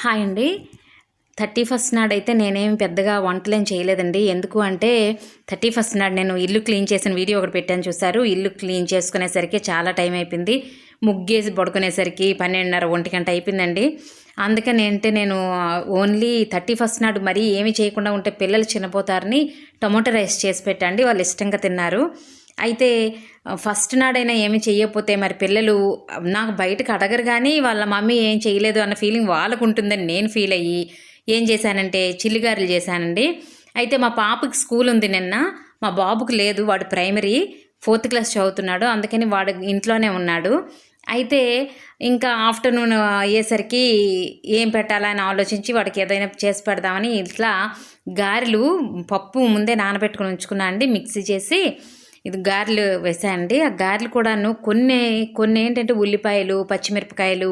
Hi అండి. Thirty first నాడైతే నేనేం పెద్దగా వంటలేం చేయలేదండి. ఎందుకు అంటే థర్టీ ఫస్ట్ నాడు నేను ఇల్లు క్లీన్ చేసిన వీడియో ఒకటి పెట్టాను చూసారు. ఇల్లు క్లీన్ చేసుకునేసరికి చాలా టైం అయిపోయింది. ముగ్గేసి పడుకునేసరికి పన్నెండున్నర ఒంటి గంట అయిపోయిందండి. అందుకని అంటే నేను ఓన్లీ థర్టీ ఫస్ట్ నాడు మరీ ఏమి చేయకుండా ఉంటే పిల్లలు చిన్నపోతారని టొమాటో రైస్ చేసి పెట్టండి. వాళ్ళు ఇష్టంగా తిన్నారు. అయితే ఫస్ట్ నాడైనా ఏమి చేయకపోతే మరి పిల్లలు నాకు బయటకు అడగరు కానీ వాళ్ళ మమ్మీ ఏం చేయలేదు అన్న ఫీలింగ్ వాళ్ళకు ఉంటుందని నేను ఫీల్ అయ్యి ఏం చేశానంటే చిల్లిగారులు చేశానండి. అయితే మా పాపకి స్కూల్ ఉంది నిన్న. మా బాబుకు లేదు వాడు ప్రైమరీ ఫోర్త్ క్లాస్ చదువుతున్నాడు అందుకని వాడు ఇంట్లోనే ఉన్నాడు. అయితే ఇంకా ఆఫ్టర్నూన్ అయ్యేసరికి ఏం పెట్టాలని ఆలోచించి వాడికి ఏదైనా చేసి పెడదామని ఇట్లా గారెలు పప్పు ముందే నానబెట్టుకుని ఉంచుకున్నా అండి మిక్సీ చేసి ఇది గారెలు వేసాయండి ఆ గారెలు కూడాను కొన్ని కొన్ని ఏంటంటే ఉల్లిపాయలు పచ్చిమిరపకాయలు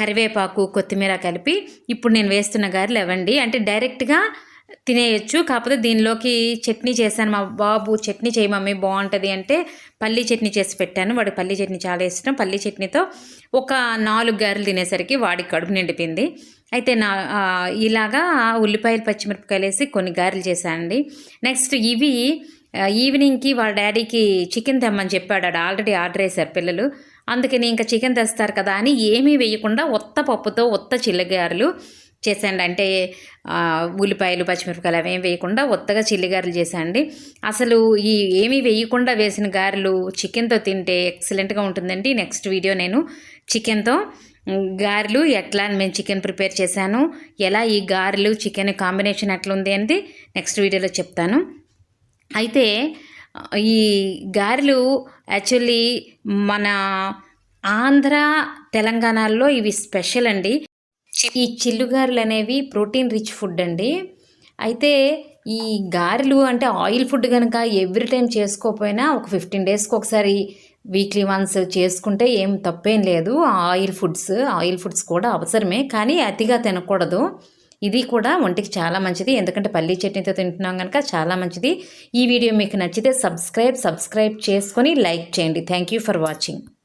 కరివేపాకు కొత్తిమీర కలిపి ఇప్పుడు నేను వేస్తున్న గారెలు ఇవ్వండి అంటే డైరెక్ట్గా తినేయచ్చు. కాకపోతే దీనిలోకి చట్నీ చేశాను. మా బాబు చట్నీ చేయి మమ్మీ బాగుంటుంది అంటే పల్లీ చట్నీ చేసి పెట్టాను. వాడి పల్లీ చట్నీ చాలా ఇష్టం. పల్లీ చట్నీతో ఒక నాలుగు గారెలు తినేసరికి వాడికి కడుపు నిండిపోయింది. అయితే నా ఇలాగా ఉల్లిపాయలు పచ్చిమిరపకాయలు వేసి కొన్ని గారెలు చేశానండి. నెక్స్ట్ ఇవి ఈవినింగ్కి వాళ్ళ డాడీకి చికెన్ తెమ్మని చెప్పాడు ఆల్రెడీ ఆర్డర్ వేశారు పిల్లలు. అందుకని ఇంకా చికెన్ తెస్తారు కదా అని ఏమీ వేయకుండా ఒత్త పప్పుతో ఒత్త చిల్లగారులు చేశాండి అంటే ఉల్లిపాయలు పచ్చిమిరపకాయలు అవేం వేయకుండా ఒత్తగా చిల్లిగారులు చేశాండి అసలు ఈ ఏమీ వేయకుండా వేసిన గారెలు చికెన్తో తింటే ఎక్సలెంట్గా ఉంటుందండి. నెక్స్ట్ వీడియో నేను చికెన్తో. గారెలు ఎట్లా మేము చికెన్ ప్రిపేర్ చేశాను. ఎలా ఈ గారెలు చికెన్ కాంబినేషన్ ఎట్లుంది అనేది నెక్స్ట్ వీడియోలో చెప్తాను. అయితే ఈ గారెలు యాక్చువల్లీ మన ఆంధ్ర తెలంగాణలో ఇవి స్పెషల్ అండి. ఈ చిల్లుగారెలు అనేవి ప్రోటీన్ రిచ్ ఫుడ్ అండి. అయితే ఈ గారెలు అంటే ఆయిల్ ఫుడ్ కనుక ఎవ్రీ టైం చేసుకోకపోయినా ఒక ఫిఫ్టీన్ డేస్కి ఒకసారి వీక్లీ వన్స్ చేసుకుంటే ఏం తప్పేం లేదు. ఆయిల్ ఫుడ్స్ ఆయిల్ ఫుడ్స్ కూడా అవసరమే. కానీ అతిగా తినకూడదు. ఇది కూడా ఒంటికి చాలా మంచిది. ఎందుకంటే పల్లీ చట్నీతో తింటున్నాం కనుక చాలా మంచిది. ఈ వీడియో మీకు నచ్చితే సబ్స్క్రైబ్ సబ్స్క్రైబ్ చేసుకొని లైక్ చేయండి. Thank you for watching